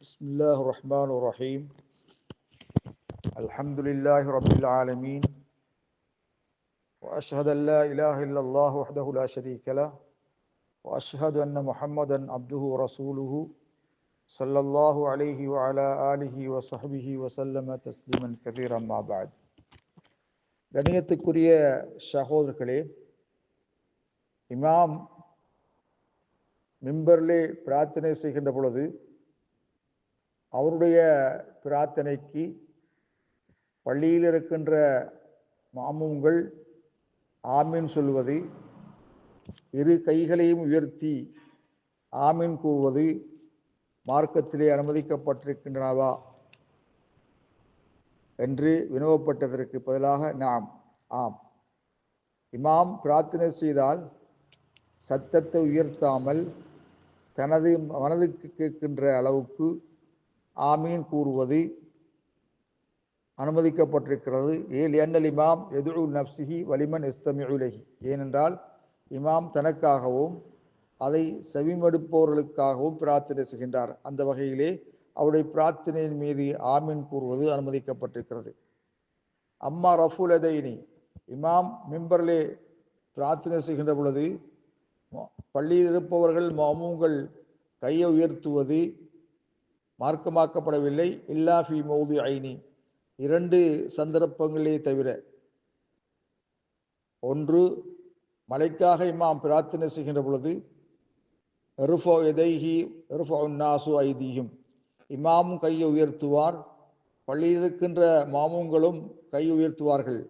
بسم الله الرحمن الرحيم. الحمد لله رب العالمين. وأشهد أن لا إله إلا الله وحده لا شريك له. وأشهد أن محمدا عبده ورسوله صلى الله عليه وعلى آله وصحبه وسلم تسليما كثيرا ما بعد. கணியத்துக்குரிய சகோதரர்களே இமாம் மிம்பர்லே பிரார்த்தனை செய்கின்ற பொழுது அவருடைய பிரார்த்தனைக்கு பள்ளியில் இருக்கின்ற மாமுங்கள் ஆமீன் சொல்வது இரு கைகளையும் உயர்த்தி ஆமீன் கூறுவது மார்க்கத்திலே அனுமதிக்கப்பட்டிருக்கின்றனவா என்று வினவப்பட்டதற்கு பதிலாக நாம் ஆம். இமாம் பிரார்த்தனை செய்தால் சத்தத்தை உயர்த்தாமல் தனது மனதுக்கு கேட்கின்ற அளவுக்கு ஆமீன் கூறுவது அனுமதிக்கப்பட்டிருக்கிறது. ஏல் என்னல் இமாம் எதுரு நப்சிஹி வலிமன் எஸ்தமிஉலகி ஏனென்றால் இமாம் தனக்காகவும் அதை செவிமடுப்பவர்களுக்காகவும் பிரார்த்தனை செய்கின்றார். அந்த வகையிலே அவருடைய பிரார்த்தனையின் மீது ஆமீன் கூறுவது அனுமதிக்கப்பட்டிருக்கிறது. அம்மா ரஃபுலதைனி இமாம் மிம்பர்லே பிரார்த்தனை செய்கின்ற பொழுது பள்ளியில் இருப்பவர்கள் மாமூங்கள் கையை உயர்த்துவது மார்க்கமாக்கப்படவில்லை. இல்லா ஃபி மௌது ஐனி இரண்டு சந்தர்ப்பங்களே தவிர. ஒன்று மலைக்காக இமாம் பிரார்த்தனை செய்கின்ற பொழுது எருஃபோ எதைஹி எருஃபோ நாசு ஐதியும் இமாமும் கையை உயர்த்துவார். பள்ளியில் இருக்கின்ற மாமுங்களும் கை உயர்த்துவார்கள்.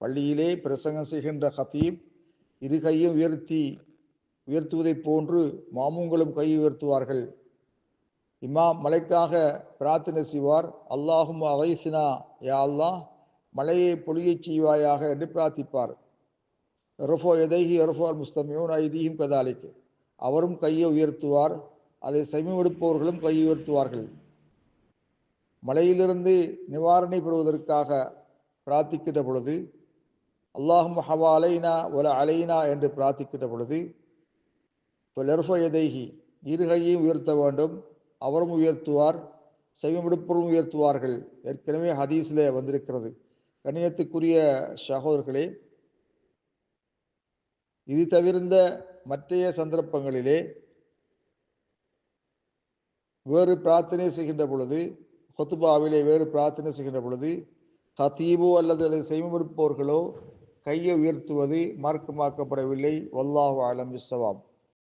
பள்ளியிலே பிரசங்கம் செய்கின்ற ஹத்தீப் இரு கையும் உயர்த்தி உயர்த்துவதைப் போன்று மாமுங்களும் கை உயர்த்துவார்கள். இமாம் மலைக்காக பிரார்த்தனை செய்வார். அல்லாஹும் அவைசினா யா அல்லாஹ் மலையை பொழியச் செய்வாயாக என்று பிரார்த்திப்பார். ரஃபோ எதைஹி ரஃபோ முஸ்தமியூன் ஐதீஹிம் கதாலிக்கு அவரும் கையை உயர்த்துவார். அதை செமிவெடுப்பவர்களும் கை உயர்த்துவார்கள். மலையிலிருந்து நிவாரணை பெறுவதற்காக பிரார்த்திக்கின்ற பொழுது அல்லாஹும் ஹவா அலைனா ஒல அலைனா என்று பிரார்த்திக்கின்ற பொழுது இப்போ லெர்ஃபோ எதைஹி இரு கையையும் உயர்த்த வேண்டும். அவரும் உயர்த்துவார் செவிமிடுப்பரும் உயர்த்துவார்கள். ஏற்கனவே ஹதீஸில் வந்திருக்கிறது. கணியத்துக்குரிய சகோதரர்களே இது தவிர்ந்த மற்றைய சந்தர்ப்பங்களிலே வேறு பிரார்த்தனை செய்கின்ற பொழுது கொத்துபாவிலே வேறு பிரார்த்தனை செய்கின்ற பொழுது ஹத்தீபோ அல்லது அதை செய்மிருப்பவர்களோ கையை உயர்த்துவது மார்க்கமாக்கப்படவில்லை. வல்லாஹு ஆலம் இஸ்ஸவாம்